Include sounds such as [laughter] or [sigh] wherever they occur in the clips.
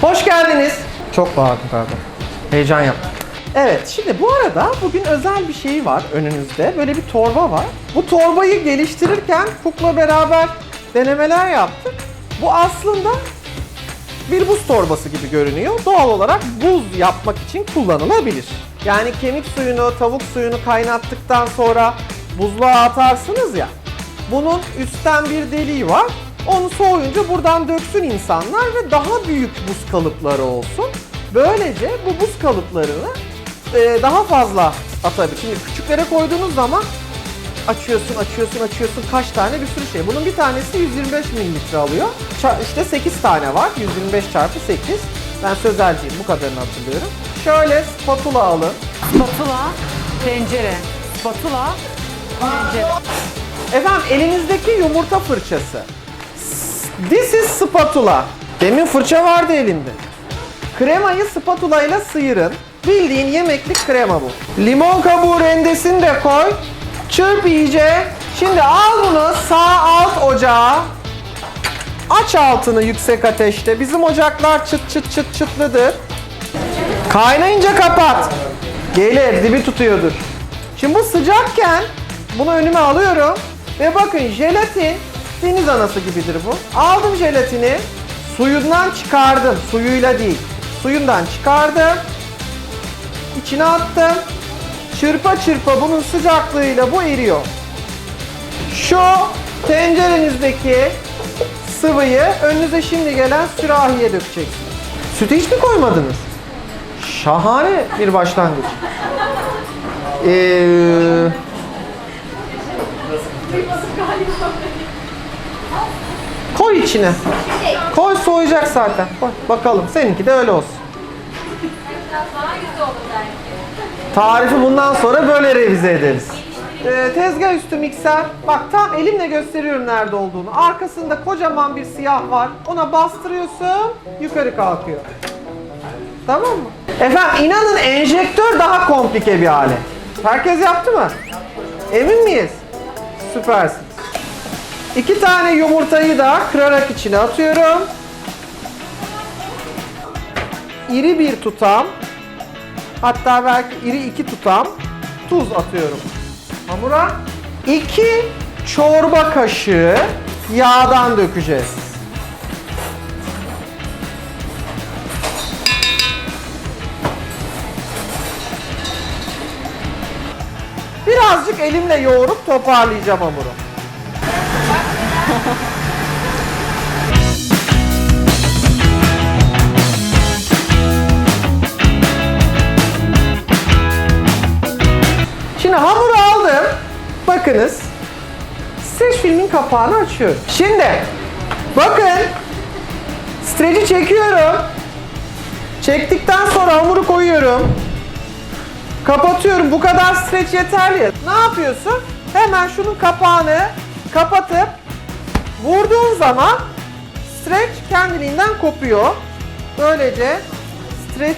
Hoş geldiniz. Çok bağırdım pardon. Heyecan yaptım. Evet, şimdi bu arada bugün özel bir şey var önünüzde. Böyle bir torba var. Bu torbayı geliştirirken Cook'la beraber denemeler yaptık. Bu aslında bir buz torbası gibi görünüyor. Doğal olarak buz yapmak için kullanılabilir. Yani kemik suyunu, tavuk suyunu kaynattıktan sonra buzluğa atarsınız ya. Bunun üstten bir deliği var. Onu soğuyunca buradan döksün insanlar ve daha büyük buz kalıpları olsun. Böylece bu buz kalıplarını e, daha fazla atabilir. Şimdi küçüklere koyduğunuz zaman açıyorsun, açıyorsun, açıyorsun kaç tane bir sürü şey. Bunun bir tanesi 125 mililitre alıyor. İşte 8 tane var. 125 çarpı 8. Ben sözelciyim bu kadarını hatırlıyorum. Şöyle spatula alın. Spatula, tencere. Spatula, tencere. Efendim elinizdeki yumurta fırçası. This is spatula. Demin fırça vardı elimde. Kremayı spatula ile sıyırın. Bildiğin yemeklik krema bu. Limon kabuğu rendesini de koy. Çırp iyice. Şimdi al bunu sağ alt ocağa. Aç altını yüksek ateşte. Bizim ocaklar çıt çıt çıt çıtlıdır. Kaynayınca kapat. Gelir, dibi tutuyordur. Şimdi bu sıcakken bunu önüme alıyorum ve bakın jelatin deniz anası gibidir bu. Aldım jelatini, suyundan çıkardım, suyuyla değil. Suyundan çıkardım, içine attım. Çırpa çırpa bunun sıcaklığıyla bu eriyor. Şu tencerenizdeki sıvıyı önünüze şimdi gelen sürahiye dökeceksiniz. Sütü hiç mi koymadınız? Şahane bir başlangıç. Ee, koy içine. Koy soğuyacak zaten. Koy. Bakalım. Seninki de öyle olsun. Tarifi bundan sonra böyle revize ederiz. Ee, tezgah üstü mikser. Bak tam elimle gösteriyorum nerede olduğunu. Arkasında kocaman bir siyah var. Ona bastırıyorsun. Yukarı kalkıyor. Tamam mı? Efendim inanın enjektör daha komplike bir alet. Herkes yaptı mı? Emin miyiz? Süpersiniz. İki tane yumurtayı da kırarak içine atıyorum. İri bir tutam, hatta belki iri iki tutam tuz atıyorum. Hamura iki çorba kaşığı yağdan dökeceğiz. Birazcık elimle yoğurup toparlayacağım hamuru. [laughs] Şimdi hamuru aldım. Bakınız. Streç filmin kapağını açıyorum. Şimdi bakın streci çekiyorum. Çektikten sonra hamuru koyuyorum. Kapatıyorum. Bu kadar streç yeterli. Ne yapıyorsun? Hemen şunun kapağını kapatıp vurduğun zaman streç kendiliğinden kopuyor. Böylece streç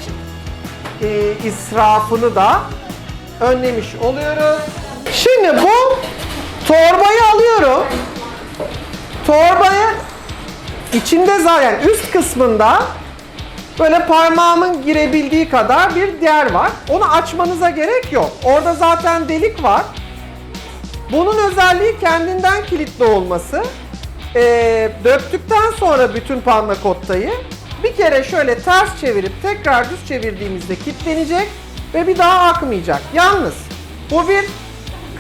e, israfını da önlemiş oluyoruz. Şimdi bu torbayı alıyorum. Torbayı içinde zaten üst kısmında böyle parmağımın girebildiği kadar bir yer var. Onu açmanıza gerek yok. Orada zaten delik var. Bunun özelliği kendinden kilitli olması. Ee, döktükten sonra bütün panna kottayı bir kere şöyle ters çevirip tekrar düz çevirdiğimizde kilitlenecek ve bir daha akmayacak. Yalnız bu bir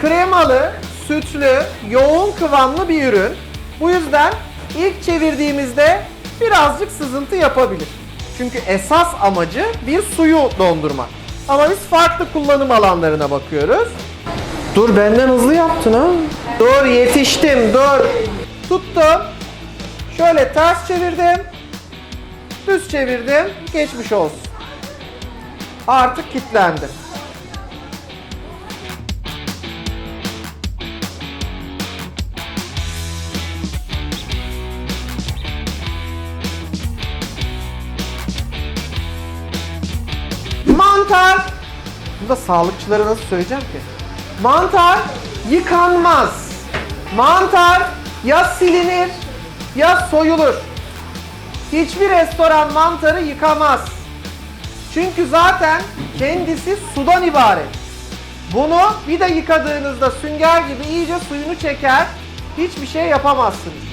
kremalı, sütlü, yoğun kıvamlı bir ürün. Bu yüzden ilk çevirdiğimizde birazcık sızıntı yapabilir. Çünkü esas amacı bir suyu dondurmak. Ama biz farklı kullanım alanlarına bakıyoruz. Dur benden hızlı yaptın ha. Dur yetiştim dur. Tuttum. Şöyle ters çevirdim. Düz çevirdim. Geçmiş olsun. Artık kilitlendi. Mantar. Bunu da sağlıkçılara nasıl söyleyeceğim ki? Mantar yıkanmaz. Mantar ya silinir ya soyulur. hiçbir restoran mantarı yıkamaz. Çünkü zaten kendisi sudan ibaret. Bunu bir de yıkadığınızda sünger gibi iyice suyunu çeker, hiçbir şey yapamazsınız.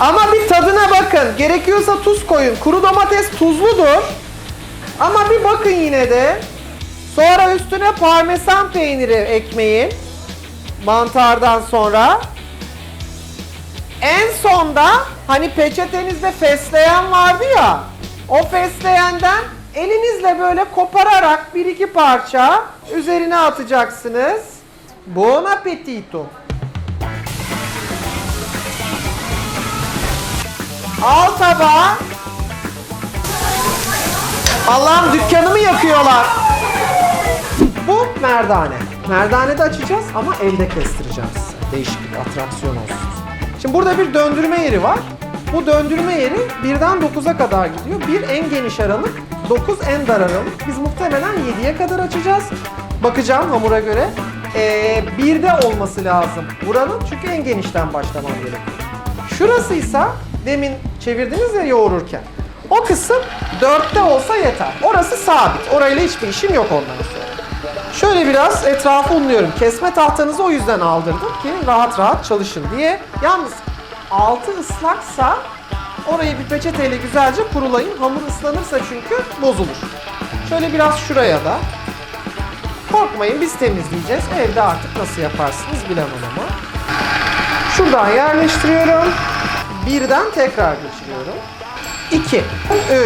Ama bir tadına bakın. Gerekiyorsa tuz koyun. Kuru domates tuzludur. Ama bir bakın yine de. Sonra üstüne parmesan peyniri ekmeğin. Mantardan sonra. En sonda hani peçetenizde fesleğen vardı ya. O fesleğenden elinizle böyle kopararak bir iki parça üzerine atacaksınız. Buon appetito. Al tabağı. Allah'ım dükkanımı yakıyorlar. Bu merdane. Merdane de açacağız ama elde kestireceğiz. Değişik bir atraksiyon olsun. Şimdi burada bir döndürme yeri var. Bu döndürme yeri birden 9'a kadar gidiyor. Bir en geniş aralık, 9 en dar aralık. Biz muhtemelen 7'ye kadar açacağız. Bakacağım hamura göre. Ee, bir de olması lazım buranın çünkü en genişten başlamam gerekiyor. Şurasıysa demin çevirdiniz ya yoğururken. O kısım dörtte olsa yeter. Orası sabit. Orayla hiçbir işim yok ondan sonra. Şöyle biraz etrafı unluyorum. Kesme tahtanızı o yüzden aldırdım ki rahat rahat çalışın diye. Yalnız altı ıslaksa orayı bir peçeteyle güzelce kurulayın. Hamur ıslanırsa çünkü bozulur. Şöyle biraz şuraya da. Korkmayın biz temizleyeceğiz. Evde artık nasıl yaparsınız bilemem ama. Şuradan yerleştiriyorum. Birden tekrar geçiriyorum. 2,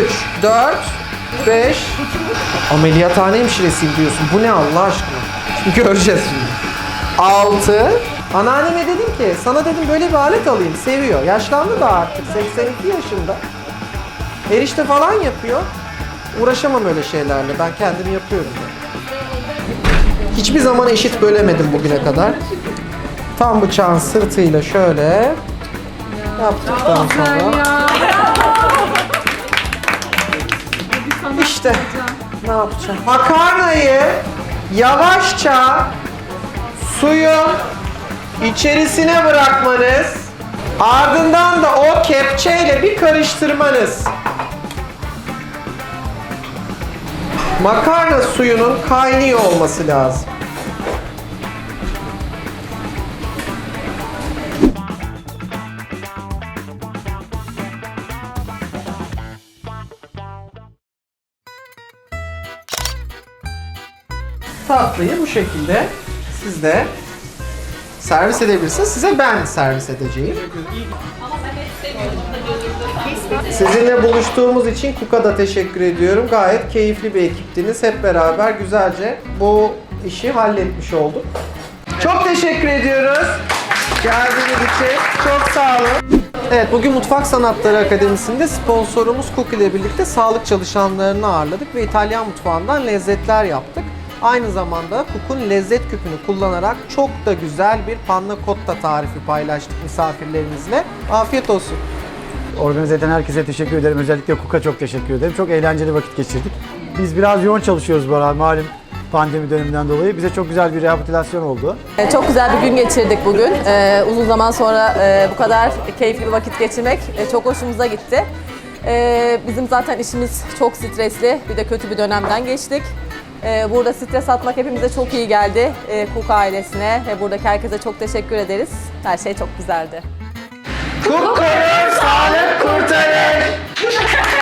3, 4, 5. Ameliyathane hemşiresiyim diyorsun. Bu ne Allah aşkına? Şimdi [laughs] göreceğiz şimdi. 6. Anneanneme dedim ki sana dedim böyle bir alet alayım. Seviyor. Yaşlandı da artık. 82 yaşında. Erişte falan yapıyor. Uğraşamam öyle şeylerle. Ben kendim yapıyorum. Hiçbir zaman eşit bölemedim bugüne kadar. Tam bıçağın sırtıyla şöyle yaptıktan sonra işte ne yapacağım? Makarnayı yavaşça suyun içerisine bırakmanız ardından da o kepçeyle bir karıştırmanız. Makarna suyunun kaynıyor olması lazım. Tatlıyı bu şekilde siz de servis edebilirsiniz. Size ben servis edeceğim. Sizinle buluştuğumuz için Kuka da teşekkür ediyorum. Gayet keyifli bir ekiptiniz. Hep beraber güzelce bu işi halletmiş olduk. Çok teşekkür ediyoruz. Geldiğiniz için çok sağ olun. Evet bugün Mutfak Sanatları Akademisi'nde sponsorumuz Cook ile birlikte sağlık çalışanlarını ağırladık ve İtalyan mutfağından lezzetler yaptık. Aynı zamanda Cook'un lezzet küpünü kullanarak çok da güzel bir panna cotta tarifi paylaştık misafirlerimizle. Afiyet olsun. Organize eden herkese teşekkür ederim. Özellikle Kuk'a çok teşekkür ederim. Çok eğlenceli vakit geçirdik. Biz biraz yoğun çalışıyoruz bu ara malum pandemi döneminden dolayı. Bize çok güzel bir rehabilitasyon oldu. Ee, Çok güzel bir gün geçirdik bugün. Ee, uzun zaman sonra e, bu kadar keyifli bir vakit geçirmek e, çok hoşumuza gitti. Ee, bizim zaten işimiz çok stresli, bir de kötü bir dönemden geçtik. Ee, burada stres atmak hepimize çok iyi geldi. Ee, Cook ailesine ve buradaki herkese çok teşekkür ederiz. Her şey çok güzeldi. Cook korur, sağlık kurtarır. [laughs]